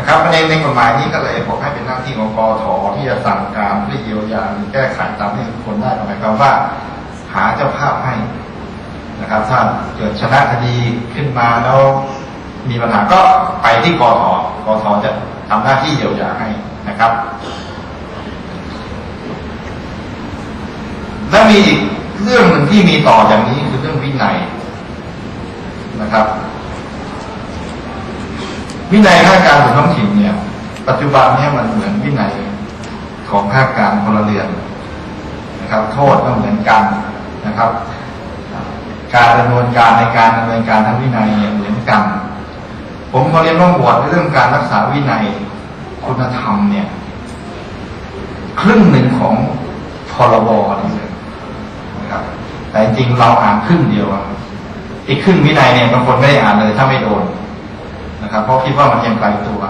นะครับในในกฎหมายนี้ก็เลยบอกให้เป็นหน้าที่ของกอทที่จะสั่งการเพื่อเยียวยาหรือแก้ไขตามที่ทุกคนได้หมายความว่า หาเจ้าภาพให้นะครับถ้าเกิดชนะคดีขึ้นมาแล้วมีปัญหาก็ไปที่กอทกอทจะทำหน้าที่เยียวยาให้นะครับ และมีอีกเรื่องหนึ่งที่มีต่ออย่างนี้คือเรื่องวินัยนะครับ วินัยข้าราชการส่วนท้องถิ่นเนี่ย ปัจจุบันเนี่ยมันเหมือนวินัยของข้าราชการพลเรือนนะครับ โทษก็เหมือนกันนะครับ การดำเนินการในการดำเนินการทางวินัยเนี่ยเหมือนกัน ผมขอเรียนว่าบวชเรื่องการรักษาวินัยคุณธรรมเนี่ย ครึ่งหนึ่งของพรบนี่เลยนะครับ แต่จริงเราอ่านครึ่งเดียวอีกครึ่งวินัยเนี่ยบางคนไม่ได้อ่านเลยถ้าไม่โดน นะครับเพราะคิดว่ามันยังไกลตัว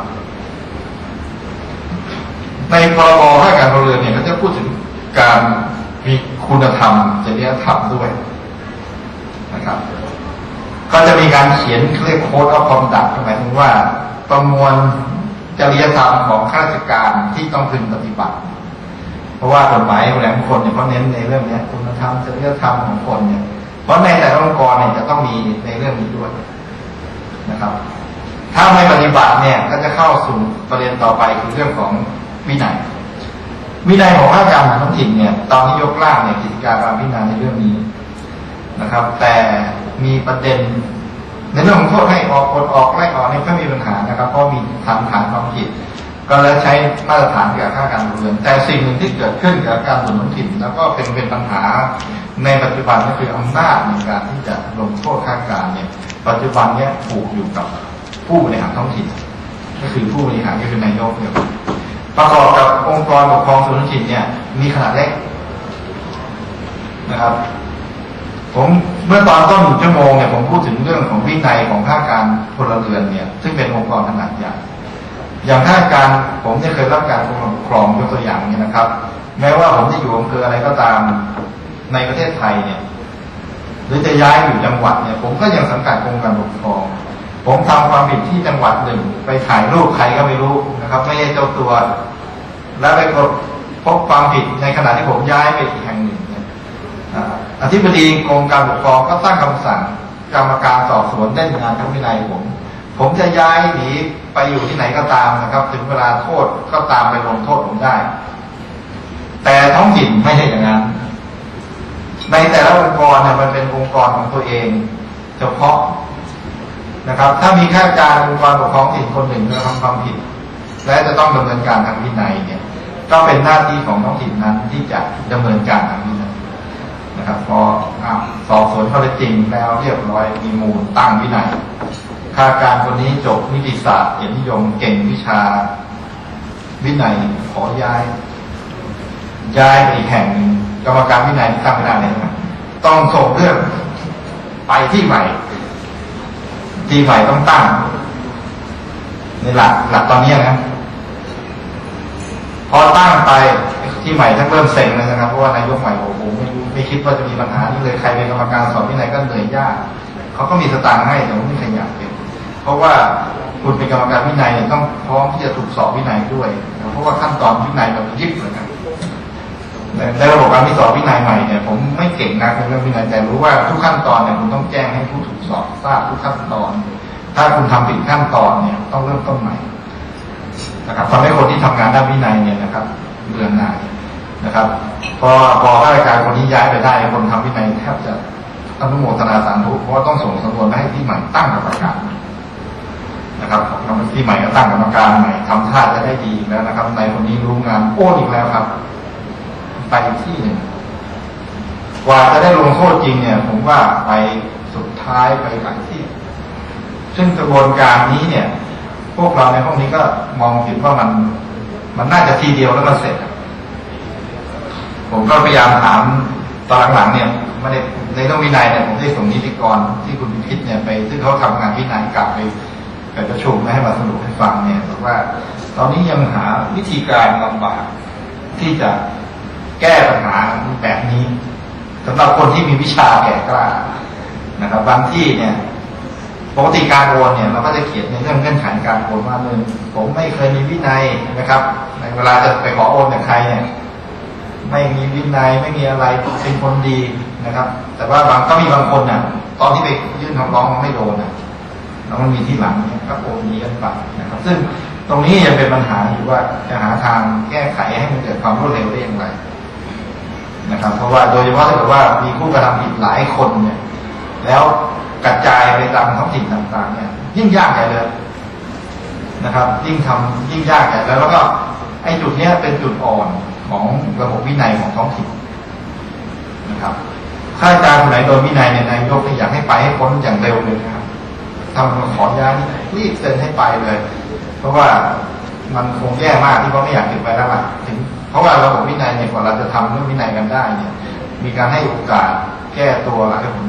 ในพรบข้าการพลเรือนเนี่ยเขาจะพูดถึงการมีคุณธรรมจริยธรรมด้วยนะครับ ก็จะมีการเขียนเรียกโค้ดออฟคอมดักหมายถึงว่าประมวลจริยธรรมของข้าราชการที่ต้องพึงปฏิบัติ เพราะว่ากฎหมายแหลมคนเนี่ยเขาเน้นในเรื่องนี้คุณธรรมจริยธรรมของคนเนี่ยเพราะในแต่ละองค์กรเนี่ยจะต้องมีในเรื่องนี้ด้วยนะครับ ถ้าไม่ปฏิบัติเนี่ยก็จะเข้าสู่ประเด็นต่อไปคือเรื่องของวินัยวินัยของข้าราชการท้องถิ่นเนี่ย ตอนนี้ยกร่างเนี่ยกิจการการพิจารณาในเรื่องนี้นะครับ แต่มีประเด็นในเรื่องของโทษให้ออกกดออกไล่ออกนี่ก็มีปัญหานะครับ เพราะมีฐานฐานความผิด ก็เลยใช้มาตรฐานเกี่ยวกับค่าการเรือน แต่สิ่งหนึ่งที่เกิดขึ้นกับการสนท้องถิ่น แล้วก็เป็นเป็นปัญหาในปัจจุบันก็คืออำนาจในการที่จะลงโทษค่าการเนี่ย ปัจจุบันเนี่ยผูกอยู่กับ ผู้บริหารท้องถิ่น ก็คือผู้บริหารก็คือนายกเนี่ยประกอบกับองค์กรปกครองส่วนท้องถิ่นเนี่ย มีขนาดเล็กนะครับ ผมเมื่อตอนต้นชั่วโมงเนี่ยผมพูดถึงเรื่องของวินัยของข้าราชการพลเรือนเนี่ย ซึ่งเป็นองค์กรขนาดใหญ่อย่างข้าราชการผมเนี่ยเคยรับการปกครองยกตัวอย่างเนี่ยนะครับ แม้ว่าผมจะอยู่อำเภออะไรก็ตามในประเทศไทยเนี่ย หรือจะย้ายอยู่จังหวัดเนี่ย ผมก็ยังสังกัดกรมการปกครอง ผมทำความผิดที่จังหวัดหนึ่ง ไปถ่ายรูปใครก็ไม่รู้นะครับ ไม่ใช่เจ้าตัว แล้วไปพบความผิดในขณะที่ผมย้ายไปอีกแห่งหนึ่งอธิบดีกรมการปกครองก็ตั้งคำสั่งกรรมการสอบสวนเล่นงานทางวินัยผม ผมจะย้ายหนีไปอยู่ที่ไหนก็ตามนะครับ ถึงเวลาโทษก็ตามไปลงโทษผมได้ แต่ท้องถิ่นไม่ใช่อย่างนั้น ในแต่ละองค์กรเนี่ยมันเป็นองค์กรของตัวเอง เฉพาะ นะครับ ถ้ามีข้าราชการองค์กรปกครองถิ่นคนหนึ่งกระทำความผิด และจะต้องดำเนินการทางวินัยเนี่ย ก็เป็นหน้าที่ของท้องถิ่นนั้นที่จะดำเนินการทางวินัยนะครับ พอสอบสวนข้อเท็จจริงแล้วเรียบร้อยมีมูลตั้งวินัยข้าราชการคนนี้จบนิติศาสตร์เกียรตินิยมเก่งวิชา วินัยขอย้าย ย้ายไปอีกแห่งหนึ่งกรรมการวินัยตั้งไม่ได้เลยต้องส่งเรื่องไปที่ใหม่ ที่ใหม่ต้องตั้งในหลักหลักตอนนี้นะพอตั้งไปที่ใหม่ทั้งเริ่มเซ็งเลยนะครับเพราะว่านายกใหม่โอ้โหไม่รู้ไม่คิดว่าจะมีปัญหานี้เลยใครเป็นกรรมการสอบวินัยก็เหนื่อยยากเขาก็มีสตางค์ให้แต่ว่าไม่ขยันเป็นเพราะว่าคุณเป็นกรรมการวินัยต้องพร้อมที่จะถูกสอบวินัยด้วย เพราะว่าขั้นตอนวินัยมันยิบเลยนะใน ในระบบการที่สอบวินัยใหม่เนี่ยผมไม่เก่งนะในเรื่องวินัยแต่รู้ว่าทุกขั้นตอนเนี่ยคุณต้องแจ้งให้ผู้ถูกสอบทราบทุกขั้นตอน ถ้าคุณทำผิดขั้นตอนเนี่ยต้องเริ่มต้นใหม่นะครับทำให้คนที่ทำงานด้านวินัยเนี่ยนะครับเบื่อหน่ายนะครับ พอพอข้าราชการคนนี้ย้ายไปได้คนทำวินัยแทบจะอนุโมทนาสาธุเพราะว่าต้องส่งสำนวนไปให้ที่ใหม่ตั้งกรรมการนะครับที่ใหม่ก็ตั้งกรรมการใหม่ทำท่าจะได้ดีอีกแล้วนะครับในคนนี้รู้งานโอ้อีกแล้วครับ ไปที่หนึ่งกว่าจะได้ลงโทษจริงเนี่ย ผมว่าไปสุดท้ายไปหลายที่ ซึ่งกระบวนการนี้เนี่ย พวกเราในห้องนี้ก็มองเห็นว่ามัน มันน่าจะทีเดียวแล้วมันเสร็จ ผมก็พยายามถามตอนหลังๆเนี่ยไม่ได้ในเรื่องวินัยเนี่ยผมได้ส่งนิติกรที่คุณพิพิธเนี่ยไป ซึ่งเขาทำงานวินัยกลับไปไปประชุมให้มาสรุปให้ฟังเนี่ยบอกว่า ตอนนี้ยังหาวิธีการลำบากที่จะ แก้ปัญหาแบบนี้สำหรับคนที่มีวิชาแก่กล้านะครับ บางที่เนี่ยปกติการโอนเนี่ยเราก็จะเขียนในเรื่องเงื่อนไขการโอนว่าหนึ่งผมไม่เคยมีวินัยนะครับ ในเวลาจะไปขอโอนจากใครเนี่ย ไม่มีวินัยไม่มีอะไรเป็นคนดีนะครับ แต่ว่าบางก็มีบางคนน่ะ ตอนที่ไปยื่นคำร้องมันไม่โดนนะแล้วมันมีที่หลังเนี่ยก็โอนดีกันไปนะครับ ซึ่งตรงนี้ยังเป็นปัญหาอยู่ว่าจะหาทางแก้ไขให้มันเกิดความรวดเร็วได้อย่างไร นะครับ เพราะว่าโดยเฉพาะถ้าเกิดว่ามีผู้กระทำผิดหลายคนเนี่ย แล้วกระจายไปตามท้องถิ่นต่างๆ เนี่ย ยิ่งยากใหญ่เลยนะครับ ยิ่งทำยิ่งยากใหญ่แล้วแล้วก็ไอ้จุดเนี้ยเป็นจุดอ่อนของระบบวินัยของท้องถิ่นนะครับข้าราชการคนไหนโดนวินัยเนี่ยนายกเนี่อยากให้ไปให้พ้นอย่างเร็วเลยนะครับทำขอย้ายนี่รีบเซ็นให้ไปเลย เพราะว่ามันคงแย่มากที่เขาไม่อยากเก็บไปแล้วล่ะถึง เพราะว่าระบบวินัยเนี่ยกว่าเราจะทำเรื่องวินัยกันได้เนี่ย มีการให้โอกาสแก้ตัวหลายคน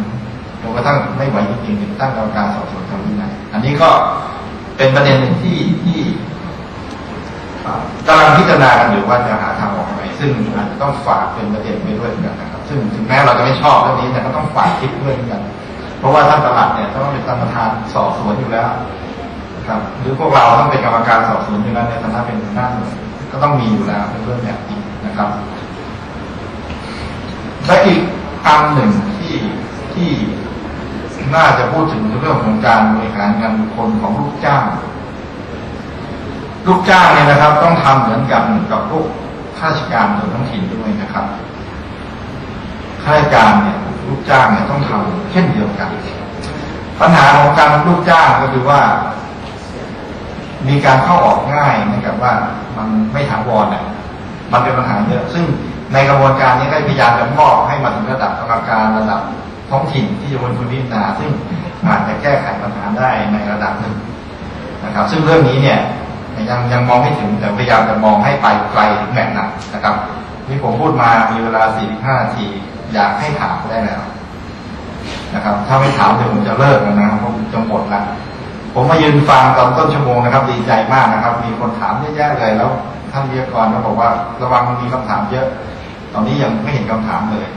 จนกระทั่งไม่ไหวจริงๆถึงตั้งกรรมการสอบสวนทางวินัยอันนี้ก็เป็นประเด็นหนึ่งที่ที่กำลังพิจารณากันอยู่ว่าจะหาทางออกยังไงซึ่งอาจจะต้องฝากเป็นประเด็นไปด้วยเหมือนกันนะครับ ซึ่งถึงแม้เราจะไม่ชอบเรื่องนี้แต่ก็ต้องฝากคิดด้วยเหมือนกัน เพราะว่าท่านประหลัดเนี่ยต้องเป็นกรรมการสอบสวนอยู่แล้วครับหรือพวกเราต้องเป็นกรรมการสอบสวนอยู่แล้วในฐานะเป็นหน้าหน่วย ก็ต้องมีอยู่แล้วเป็นเรื่องแบบนี้นะครับ และอีกอันหนึ่งที่ที่น่าจะพูดถึงเรื่องของการบริหารงานบุคคลของลูกจ้าง ลูกจ้างเนี่ยนะครับ ต้องทำเหมือนกับกับพวกข้าราชการส่วนท้องถิ่นด้วยนะครับข้าราชการเนี่ยลูกจ้างเนี่ยต้องทำเช่นเดียวกัน ปัญหาของการลูกจ้างก็คือว่า มีการเข้าออกง่ายนะครับว่ามันไม่ถาวรเนี่ยมันเป็นปัญหาเยอะ ซึ่งในกระบวนการนี้ได้พยายามจะมอบให้มาถึงระดับกรรมการระดับท้องถิ่นที่จะเป็นคนพิจารณาซึ่งอาจจะแก้ไขปัญหาได้ในระดับหนึ่งนะครับ ซึ่งเรื่องนี้เนี่ยยังยังมองไม่ถึงแต่พยายามจะมองให้ไปไกลถึงแหล่งนั้นะครับที่ผมพูดมามีเวลา 45 นาที อยากให้ถามได้แล้วนะครับ ถ้าไม่ถามเดี๋ยวผมจะเลิกแล้วนะครับเพราะผมจะหมดล้ว ผมมายืนฟังตอนต้นชั่วโมงนะครับ ดีใจมากนะครับ มีคนถามเยอะแยะเลยแล้ว ท่านวิทยากรก็บอกว่าระวังมีคำถามเยอะ ตอนนี้ยังไม่เห็นคำถามเลย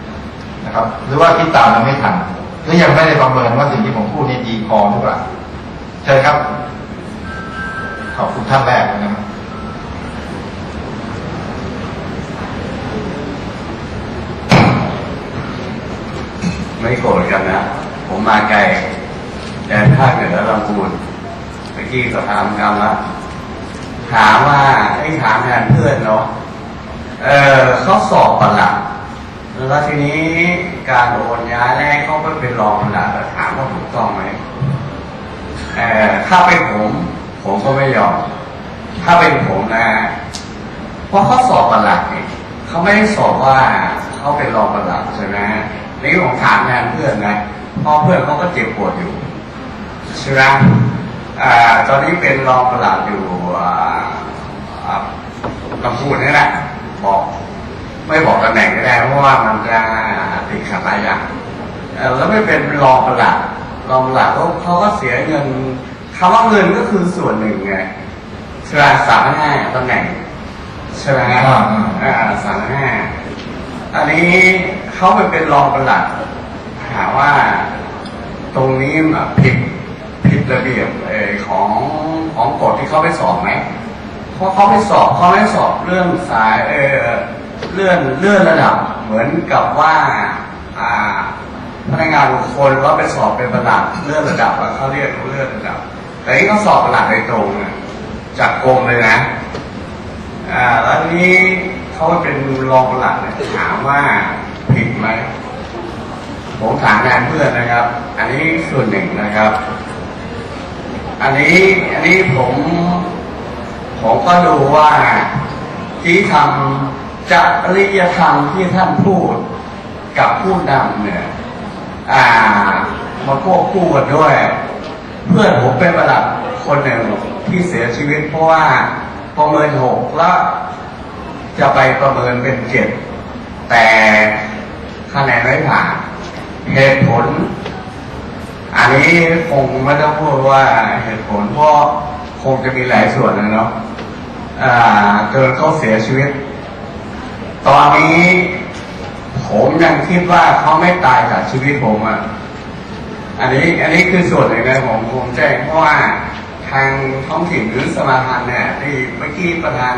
นะครับ หรือว่าคิดตามยังไม่ทันหรือยังไม่ได้ประเมินว่าสิ่งที่ผมพูดนี่ดีพอหรือเปล่าเชิญครับ ขอบคุณท่านแรกนะครับไม่โกรธกันนะ ผมมาไกล แดนภาคเหนือลำพูนเมื่อกี้ก็ถามกันละถามว่าไอ้ถามแทนเพื่อนเนาะเออเขาสอบประหลัดแล้วทีนี้การโอนย้ายแรกเขาไปเป็นรองประหลัดแล้วถามว่าถูกต้องไหมเออถ้าเป็นผม ผมก็ไม่ยอม ถ้าเป็นผมนะเพราะเขาสอบประหลัดนี่เขาไม่ได้สอบว่าเขาเป็นรองประหลัดใช่ไหมนี่ผมถามแทนเพื่อนนะพราะเพื่อนเขาก็เจ็บปวดอยู่ ใช่ไหมอ่าตอนนี้เป็นรองประหลัดอยู่อ่าอ่าลำพูนนี่แหละบอก ไม่บอกตำแหน่งก็ได้เพราะว่ามันจะติดขัดหลายอย่างเอ่อแล้วไม่เป็นรองประหลัดรองประหลัดเขาเขาก็เสียเงินคำว่าเงินก็คือส่วนหนึ่งไงใช่ไหมสามห้าตำแหน่งใช่ไหมฮะอ่าอ่าอ่าสามห้าอันนี้เขาไปเป็นรองประหลัดถามว่าตรงนี้แบบผิดผิด ระเบียบของของกฎที่เขาไปสอบไหมเพราะเขาไปสอบเขาไม่สอบเรื่องสายเออเลื่อนเลื่อนระดับเหมือนกับว่าอ่าพนักงานบุคคลว่าไปสอบเป็นประหลัดเลื่อนระดับเขาเรียกเลื่อนระดับ แต่นี่เขาสอบประหลัดโดยตรงจากกรมเลยนะอ่าแล้วนี้เขาเป็นรองประหลัดเนี่ยถามว่าผิดไหมผมถามแทนเพื่อนนะครับ อันนี้ส่วนหนึ่งนะครับ อันนี้อันนี้ผมผมก็ดูว่าที่ทำจริยธรรมที่ท่านพูดกับผู้นำเนี่ยอ่ามาควบคู่กันด้วย เพื่อนผมเป็นประหลัดคนหนึ่งที่เสียชีวิต เพราะว่าประเมินหกแล้วจะไปประเมินเป็นเจ็ดแต่คะแนนไม่ผ่านเหตุผล อันนี้คงไม่ต้องพูดว่าเหตุผลเพราะคงจะมีหลายส่วนนะเนาะอ่าจนเขาเสียชีวิต ตอนนี้ผมยังคิดว่าเขาไม่ตายจากชีวิตผมอะอันนี้อันนี้คือส่วนหนึ่งนะผมผมแจ้งเพราะว่าทางท้องถิ่นหรือสมาพันธ์เนี่ยที่เมื่อกี้ประธาน